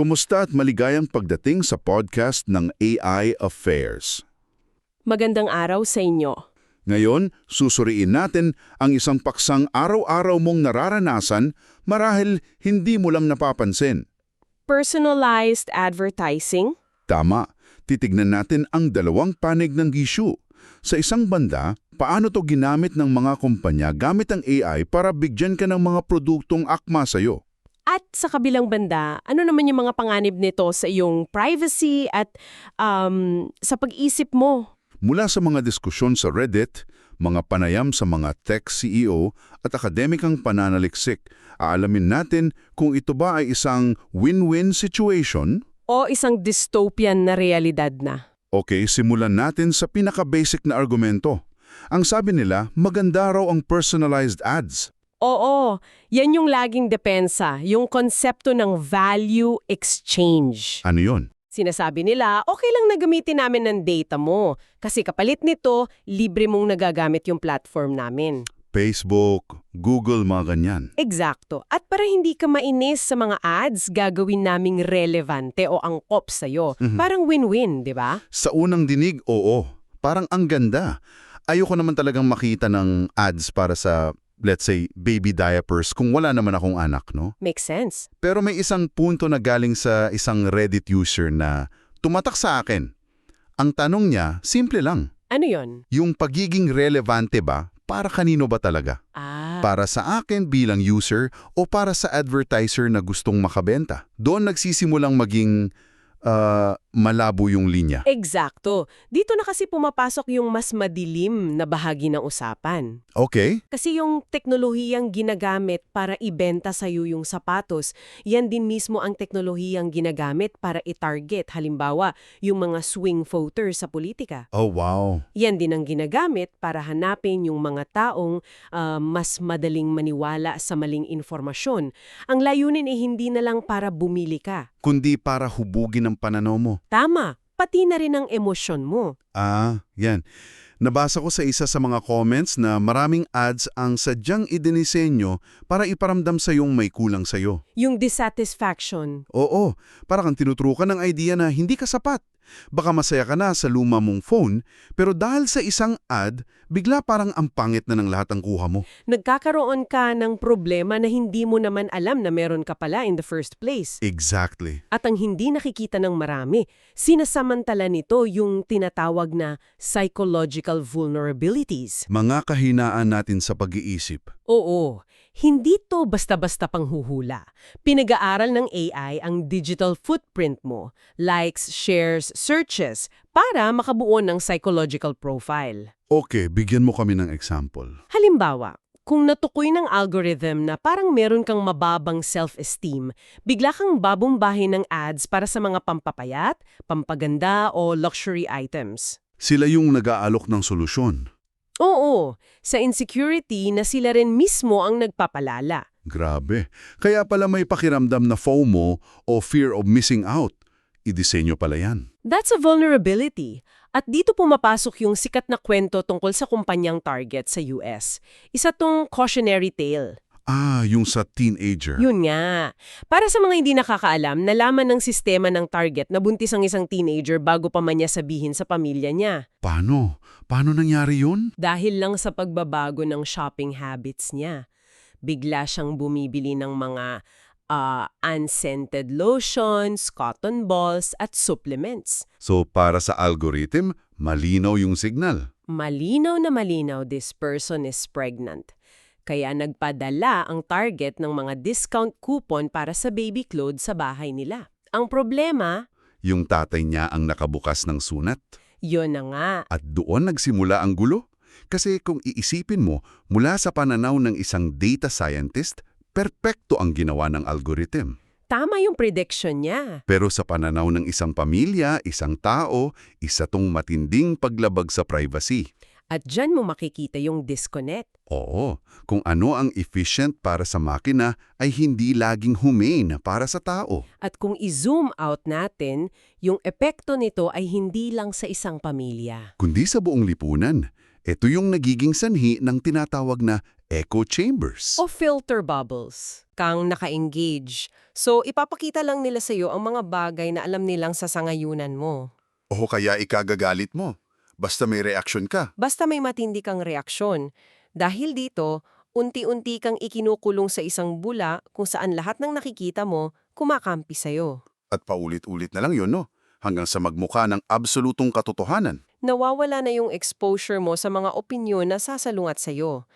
Kumusta at maligayang pagdating sa podcast ng AI Affairs. Magandang araw sa inyo. Ngayon, susuriin natin ang isang paksang araw-araw mong nararanasan marahil hindi mo lang napapansin. Personalized advertising? Tama, titignan natin ang dalawang panig ng issue. Sa isang banda, paano to ginamit ng mga kumpanya gamit ang AI para bigyan ka ng mga produktong akma sa'yo? At sa kabilang banda, ano naman yung mga panganib nito sa iyong privacy at um, sa pag-isip mo? Mula sa mga diskusyon sa Reddit, mga panayam sa mga tech CEO at akademikang pananaliksik, aalamin natin kung ito ba ay isang win-win situation? O isang dystopian na realidad na? Okay, simulan natin sa pinaka-basic na argumento. Ang sabi nila, maganda raw ang personalized ads. Oo, yan yung laging depensa, yung konsepto ng value exchange. Ano yon? Sinasabi nila, okay lang na gamitin namin ng data mo kasi kapalit nito, libre mong nagagamit yung platform namin. Facebook, Google, mga ganyan. Eksakto. At para hindi ka mainis sa mga ads, gagawin naming relevante o angkop sa'yo. Parang win-win, di ba? Sa unang dinig, oo. Parang ang ganda. Ayoko naman talagang makita ng ads para sa, let's say, baby diapers kung wala naman akong anak, no? Makes sense. Pero may isang punto na galing sa isang Reddit user na tumatak sa akin. Ang tanong niya, simple lang. Ano yon? Yung pagiging relevante ba, para kanino ba talaga? Ah, Para sa akin bilang user o para sa advertiser na gustong makabenta? Doon nagsisimulang maging ah, malabo yung linya. eksakto. Dito na kasi pumapasok yung mas madilim na bahagi ng usapan. Okay? Kasi yung teknolohiyang ginagamit para ibenta sa'yo yung sapatos, yan din mismo ang teknolohiyang ginagamit para i-target, halimbawa, yung mga swing voters sa politika. Oh, wow. Yan din ang ginagamit para hanapin yung mga taong ah, mas madaling maniwala sa maling informasyon. Ang layunin ay hindi na lang para bumili ka. Kundi para hubugin ang pananaw mo. Tama, pati na rin ang emosyon mo. Ah, yan. Nabasa ko sa isa sa mga comments na maraming ads ang sadyang idinisenyo para iparamdam sa yung may kulang sa'yo. Yung dissatisfaction. Oo, para kang tinutrukan ng idea na hindi ka sapat. Baka masaya ka na sa luma mong phone, pero dahil sa isang ad, bigla parang ang pangit na ng lahat ang kuha mo. Nagkakaroon ka ng problema na hindi mo naman alam na meron ka pala in the first place. Exactly. At ang hindi nakikita ng marami, sinasamantala nito yung tinatawag na psychological vulnerabilities. Mga kahinaan natin sa pag-iisip. Oo, hindi to basta-basta panghuhula. Pinag-aaral ng AI ang digital footprint mo, likes, shares, searches, para makabuo ng psychological profile. Okay, bigyan mo kami ng example. Halimbawa, kung natukoy ng algorithm na parang meron kang mababang self-esteem, bigla kang babumbahin ng ads para sa mga pampapayat, pampaganda o luxury items. Sila yung nag-aalok ng solusyon. Oo, sa insecurity na sila rin mismo ang nagpapalala. Grabe. Kaya pala may pakiramdam na FOMO o fear of missing out. Idisenyo pala yan. That's a vulnerability. At dito pumapasok yung sikat na kwento tungkol sa kumpanyang Target sa US. Isa tong cautionary tale. Ah, yung sa teenager. Yun nga. Para sa mga hindi nakakaalam, nalaman ng sistema ng Target na buntis ang isang teenager bago pa man niya sabihin sa pamilya niya. Paano? Paano nangyari yun? Dahil lang sa pagbabago ng shopping habits niya. Bigla siyang bumibili ng mga ah, unscented lotions, cotton balls, at supplements. So para sa algorithm, malinaw yung signal. Malinaw na malinaw this person is pregnant. Kaya nagpadala ang target ng mga discount coupon para sa baby clothes sa bahay nila. Ang problema, Yung tatay niya ang nakabukas ng sunat. yon na nga. At doon nagsimula ang gulo. Kasi kung iisipin mo, mula sa pananaw ng isang data scientist, perpekto ang ginawa ng algorithm. Tama yung prediction niya. Pero sa pananaw ng isang pamilya, isang tao, isa tong matinding paglabag sa privacy. At dyan mo makikita yung disconnect. Oo, kung ano ang efficient para sa makina ay hindi laging humane para sa tao. At kung i-zoom out natin, yung epekto nito ay hindi lang sa isang pamilya. Kundi sa buong lipunan. Ito yung nagiging sanhi ng tinatawag na echo chambers. O filter bubbles, kang naka-engage. So, ipapakita lang nila sa'yo ang mga bagay na alam nilang sasangayunan mo. O kaya ikagagalit mo. Basta may reaction ka. Basta may matindi kang reaksyon. Dahil dito, unti-unti kang ikinukulong sa isang bula kung saan lahat ng nakikita mo kumakampi sa'yo. At paulit-ulit na lang yun, no? Hanggang sa magmukha ng absolutong katotohanan. Nawawala na yung exposure mo sa mga opinyon na sasalungat sa'yo.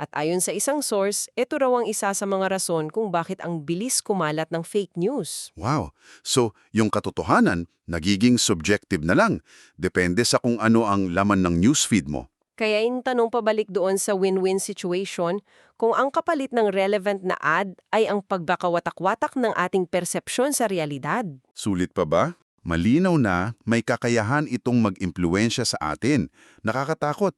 At ayon sa isang source, ito raw ang isa sa mga rason kung bakit ang bilis kumalat ng fake news. Wow. So, yung katotohanan, nagiging subjective na lang. Depende sa kung ano ang laman ng newsfeed mo. Kaya yung tanong pabalik doon sa win-win situation, kung ang kapalit ng relevant na ad ay ang pagbakawatak-watak ng ating persepsyon sa realidad. Sulit pa ba? Malinaw na may kakayahan itong mag-impluensya sa atin. Nakakatakot.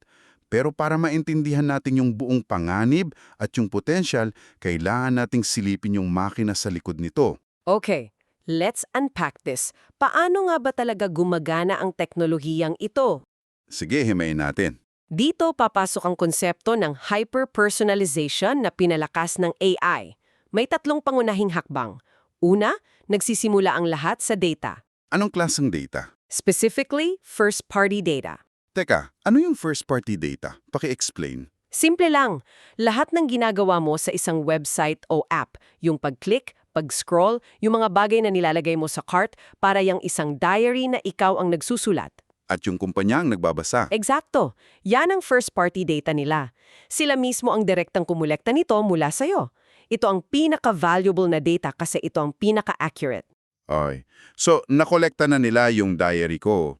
Pero para maintindihan natin yung buong panganib at yung potensyal, kailangan nating silipin yung makina sa likod nito. Okay, let's unpack this. Paano nga ba talaga gumagana ang teknolohiyang ito? Sige, himayin natin. Dito papasok ang konsepto ng hyper-personalization na pinalakas ng AI. May tatlong pangunahing hakbang. Una, nagsisimula ang lahat sa data. Anong klaseng data? Specifically, first-party data. Teka, ano yung first-party data? Paki-explain. Simple lang. Lahat ng ginagawa mo sa isang website o app, yung pag-click, pag-scroll, yung mga bagay na nilalagay mo sa cart para yung isang diary na ikaw ang nagsusulat. At yung kumpanya ang nagbabasa. Eksakto. Yan ang first-party data nila. Sila mismo ang direktang kumulekta nito mula sa'yo. Ito ang pinaka-valuable na data kasi ito ang pinaka-accurate. Ay. So, nakolekta na nila yung diary ko.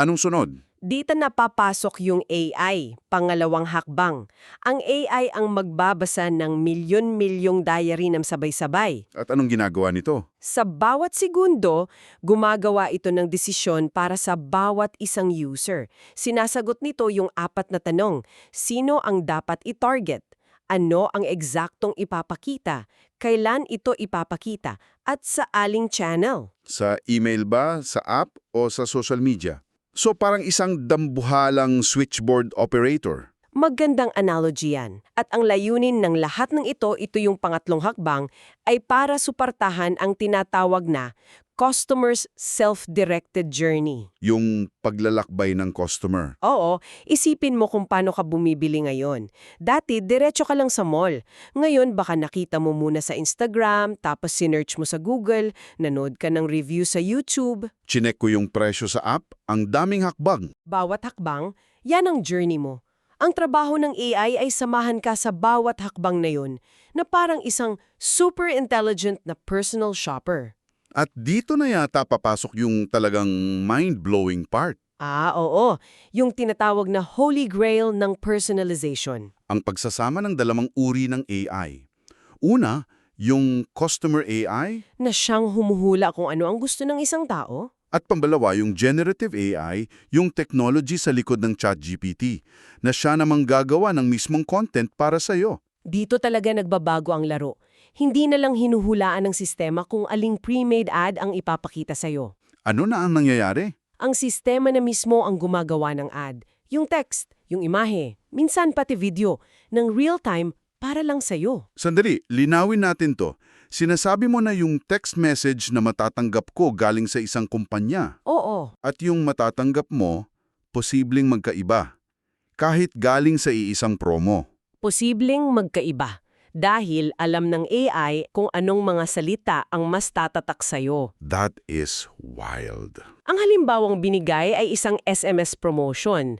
Anong sunod? Dito na papasok yung AI, pangalawang hakbang. Ang AI ang magbabasa ng milyon-milyong diary ng sabay-sabay. At anong ginagawa nito? Sa bawat segundo, gumagawa ito ng desisyon para sa bawat isang user. Sinasagot nito yung apat na tanong. Sino ang dapat i-target? Ano ang eksaktong ipapakita? Kailan ito ipapakita? At sa aling channel? Sa email ba, sa app, o sa social media? So parang isang dambuhalang switchboard operator. Magandang analogy yan. At ang layunin ng lahat ng ito, ito yung pangatlong hakbang, ay para suportahan ang tinatawag na customer's self-directed journey. Yung paglalakbay ng customer. Oo, isipin mo kung paano ka bumibili ngayon. Dati, diretso ka lang sa mall. Ngayon, baka nakita mo muna sa Instagram, tapos sinearch mo sa Google, nanood ka ng review sa YouTube. Chinek ko yung presyo sa app, ang daming hakbang. Bawat hakbang, yan ang journey mo. Ang trabaho ng AI ay samahan ka sa bawat hakbang na yun, na parang isang super intelligent na personal shopper. At dito na yata papasok yung talagang mind-blowing part. Ah, oo. Yung tinatawag na holy grail ng personalization. Ang pagsasama ng dalawang uri ng AI. Una, yung customer AI Na siyang humuhula kung ano ang gusto ng isang tao. at pambalawa yung generative AI, yung technology sa likod ng ChatGPT, na siya namang gagawa ng mismong content para sa'yo. Dito talaga nagbabago ang laro. Hindi na lang hinuhulaan ng sistema kung aling pre-made ad ang ipapakita sa'yo. Ano na ang nangyayari? Ang sistema na mismo ang gumagawa ng ad. Yung text, yung imahe, minsan pati video, ng real-time para lang sa'yo. Sandali, linawin natin to. Sinasabi mo na yung text message na matatanggap ko galing sa isang kumpanya Oo, at yung matatanggap mo, posibleng magkaiba. Kahit galing sa iisang promo. posibleng magkaiba. Dahil alam ng AI kung anong mga salita ang mas tatatak sa'yo. That is wild. Ang halimbawang binigay ay isang SMS promotion.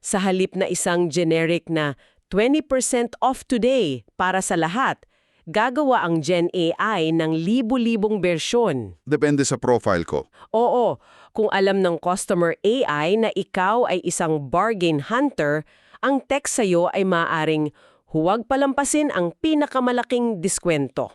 Sa halip na isang generic na 20% off today para sa lahat, gagawa ang Gen AI ng libu-libong bersyon. Depende sa profile ko. Oo, kung alam ng customer AI na ikaw ay isang bargain hunter, ang text sa'yo ay maaring huwag palampasin ang pinakamalaking diskwento.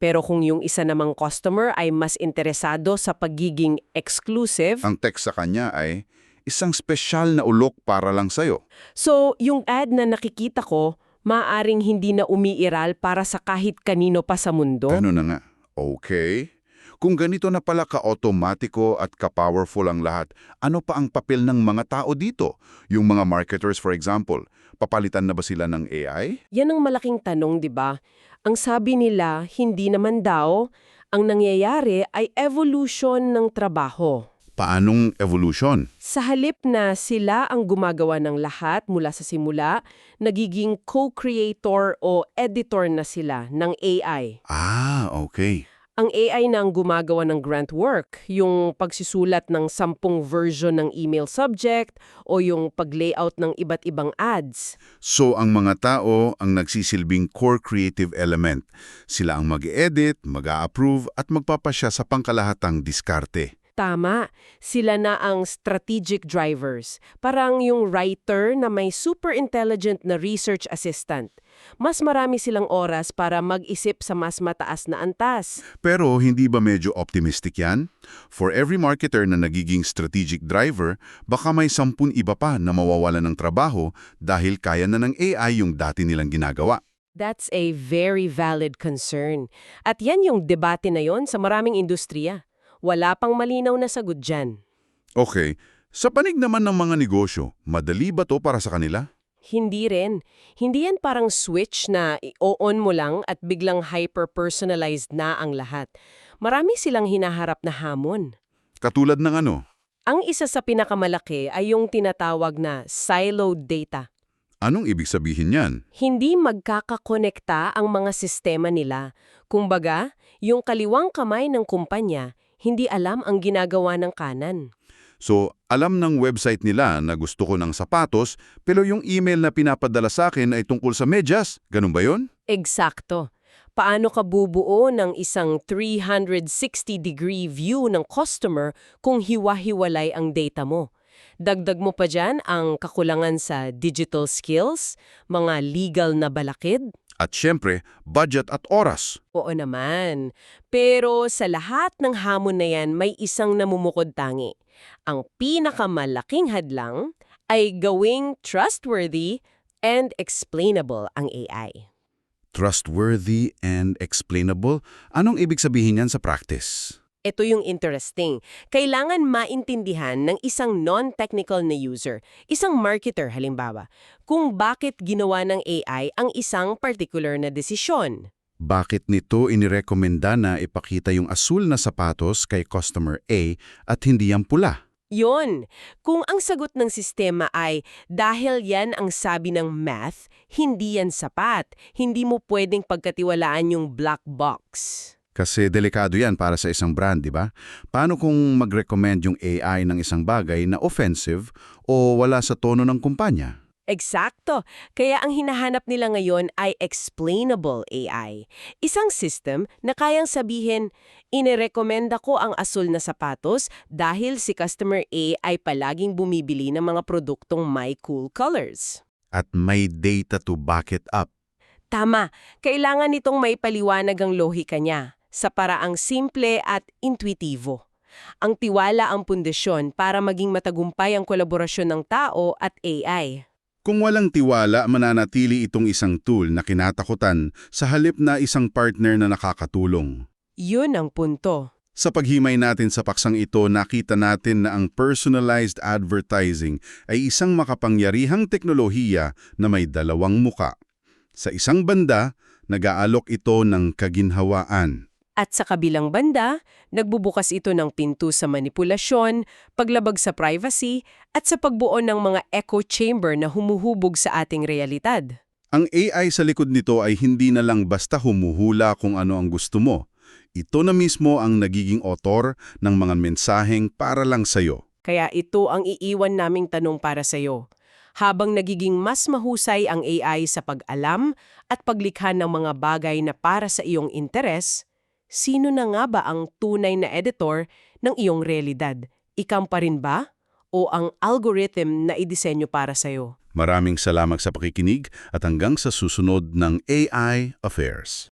Pero kung yung isa namang customer ay mas interesado sa pagiging exclusive, Ang text sa kanya ay isang special na ulok para lang sa'yo. so yung ad na nakikita ko, maaring hindi na umiiral para sa kahit kanino pa sa mundo. Ano na nga? Okay. Kung ganito na pala ka-automatiko at ka-powerful ang lahat, ano pa ang papel ng mga tao dito? Yung mga marketers for example, Papalitan na ba sila ng AI? Yan ang malaking tanong, di ba? Ang sabi nila, hindi naman daw. Ang nangyayari ay evolution ng trabaho. Paanong evolution? Sa halip na sila ang gumagawa ng lahat mula sa simula, nagiging co-creator o editor na sila ng AI. Ah, okay. Ang AI na ang gumagawa ng grant work, yung pagsisulat ng sampung version ng email subject o yung pag-layout ng iba't ibang ads. So ang mga tao ang nagsisilbing core creative element. Sila ang mag-edit, mag-a-approve at magpapasya sa pangkalahatang diskarte. Tama, sila na ang strategic drivers. Parang yung writer na may super intelligent na research assistant. Mas marami silang oras para mag-isip sa mas mataas na antas. Pero hindi ba medyo optimistic yan? For every marketer na nagiging strategic driver, baka may sampun iba pa na mawawalan ng trabaho dahil kaya na ng AI yung dati nilang ginagawa. That's a very valid concern. At yan yung debate na yon sa maraming industriya. Wala pang malinaw na sagot dyan. Okay, sa panig naman ng mga negosyo, madali ba to para sa kanila? Hindi rin. Hindi yan parang switch na i-on mo lang at biglang hyper-personalized na ang lahat. Marami silang hinaharap na hamon. Katulad ng ano? Ang isa sa pinakamalaki ay yung tinatawag na siloed data. Anong ibig sabihin yan? Hindi magkakakonekta ang mga sistema nila. Kumbaga, yung kaliwang kamay ng kumpanya, hindi alam ang ginagawa ng kanan. So, alam ng website nila na gusto ko ng sapatos, pero yung email na pinapadala sa akin ay tungkol sa medyas. Ganun ba yon? Eksakto. Paano ka bubuo ng isang 360-degree view ng customer kung hiwa-hiwalay ang data mo? Dagdag mo pa dyan ang kakulangan sa digital skills, mga legal na balakid, At syempre, budget at oras. Oo naman. Pero sa lahat ng hamon na yan, may isang namumukod tangi. Ang pinakamalaking hadlang ay gawing trustworthy and explainable ang AI. Trustworthy and explainable? Anong ibig sabihin yan sa practice? Ito yung interesting. Kailangan maintindihan ng isang non-technical na user, isang marketer halimbawa, kung bakit ginawa ng AI ang isang particular na desisyon. Bakit nito inirekomenda na ipakita yung asul na sapatos kay customer A at hindi yung pula? Yon, kung ang sagot ng sistema ay dahil yan ang sabi ng math, hindi yan sapat. Hindi mo pwedeng pagkatiwalaan yung black box. Kasi delikado yan para sa isang brand, di ba? Paano kung mag-recommend yung AI ng isang bagay na offensive o wala sa tono ng kumpanya? Eksakto. Kaya ang hinahanap nila ngayon ay explainable AI. Isang system na kayang sabihin, inirekomenda ko ang asul na sapatos dahil si customer A ay palaging bumibili ng mga produktong may cool colors. At may data to back it up. Tama, kailangan nitong may paliwanag ang lohika niya sa paraang simple at intuitibo. Ang tiwala ang pundasyon para maging matagumpay ang kolaborasyon ng tao at AI. Kung walang tiwala, mananatili itong isang tool na kinatakutan sa halip na isang partner na nakakatulong. Yun ang punto. Sa paghimay natin sa paksang ito, nakita natin na ang personalized advertising ay isang makapangyarihang teknolohiya na may dalawang muka. Sa isang banda, nag-aalok ito ng kaginhawaan. At sa kabilang banda, nagbubukas ito ng pinto sa manipulasyon, paglabag sa privacy, at sa pagbuo ng mga echo chamber na humuhubog sa ating realidad. Ang AI sa likod nito ay hindi na lang basta humuhula kung ano ang gusto mo. Ito na mismo ang nagiging otor ng mga mensaheng para lang sa'yo. Kaya ito ang iiwan naming tanong para sa iyo. Habang nagiging mas mahusay ang AI sa pag-alam at paglikha ng mga bagay na para sa iyong interes, sino na nga ba ang tunay na editor ng iyong realidad? Ikam pa rin ba? O ang algorithm na idisenyo para sa iyo? Maraming salamat sa pakikinig at hanggang sa susunod ng AI Affairs.